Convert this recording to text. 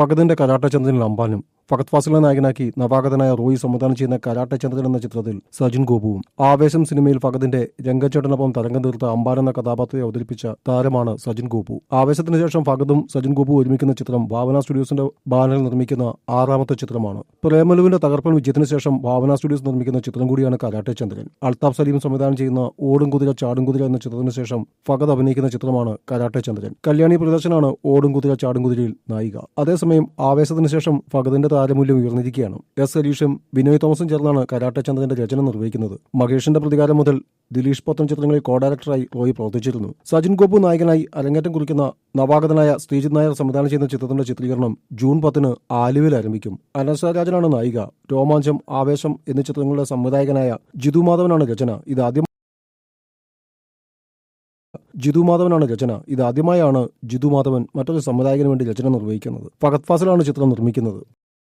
ഫഗദിന്റെ karate ചന്ദ്രനിൽ അമ്പാനും ഫഗത് ഫാസിലെ നായകനാക്കി നവാഗതനായ റോയി സംവിധാനം ചെയ്യുന്ന കരാട്ട ചന്ദ്രൻ എന്ന ചിത്രത്തിൽ സജിൻ ഗോപുവും ആവേശം സിനിമയിൽ ഫഗതിന്റെ രംഗച്ചേട്ടനൊപ്പം തരംഗം തീർത്ത അമ്പാൻ എന്ന കഥാപാത്രത്തെ അവതരിപ്പിച്ച താരമാണ് സജിൻ ഗോപു. ആവേശത്തിന് ശേഷം ഫഗതും സജിൻ ഗോപു ഒരുമിക്കുന്ന ചിത്രം ഭാവന സ്റ്റുഡിയോസിന്റെ ബാനറിൽ നിർമ്മിക്കുന്ന ആറാമത്തെ ചിത്രമാണ്. പ്രേമലുവിന്റെ തകർപ്പൻ വിജയത്തിന് ശേഷം ഭാവന സ്റ്റുഡിയോസ് നിർമ്മിക്കുന്ന ചിത്രം കൂടിയാണ് കരാട്ടെ ചന്ദ്രൻ. അൽതാഫ് സലീം സംവിധാനം ചെയ്യുന്ന ഓടും കുതിര ചാടും കുതിര എന്ന ചിത്രത്തിന് ശേഷം ഫഗത് അഭിനയിക്കുന്ന ചിത്രമാണ് കരാട്ടെ ചന്ദ്രൻ. കല്യാണി പ്രദർശനാണ് ഓടും കുതിര ചാടും കുതിരയിൽ നായിക. അതേസമയം ആവേശത്തിന് ശേഷം ഫഗദിന്റെ താരമൂല്യം ഉയർന്നിരിക്കുകയാണ്. എസ് സലീഷും വിനോയ് തോമസും ചേർന്നാണ് കരാട്ടെ ചന്ദ്രന്റെ രചന നിർവഹിക്കുന്നത്. മഹേഷിന്റെ പ്രതികാരം മുതൽ ദിലീഷ് പത്തൻ ചിത്രങ്ങളിൽ കോ ഡയറക്ടറായി റോയി പ്രവർത്തിച്ചിരുന്നു. സജിൻ ഗോപു നായകനായി അരങ്ങേറ്റം കുറിക്കുന്ന നവാഗതനായ ശ്രീജിത് നായർ സംവിധാനം ചെയ്യുന്ന ചിത്രത്തിന്റെ ചിത്രീകരണം ജൂൺ പത്തിന് ആലുവയിൽ ആരംഭിക്കും. അനസ രാജനാണ് നായിക രോമാഞ്ചം ആവേശം എന്നീ ചിത്രങ്ങളുടെ സംവിധായകനായ ജിതു മാധവനാണ് രചന. ഇത് ആദ്യം ജിതു മാധവനാണ് രചന. ഇത് ആദ്യമായാണ് ജിതു മാധവൻ മറ്റൊരു സംവിധായകന് വേണ്ടി രചന നിർവഹിക്കുന്നത്. ഫഹദ് ഫാസിലാണ് ചിത്രം നിർമ്മിക്കുന്നത്.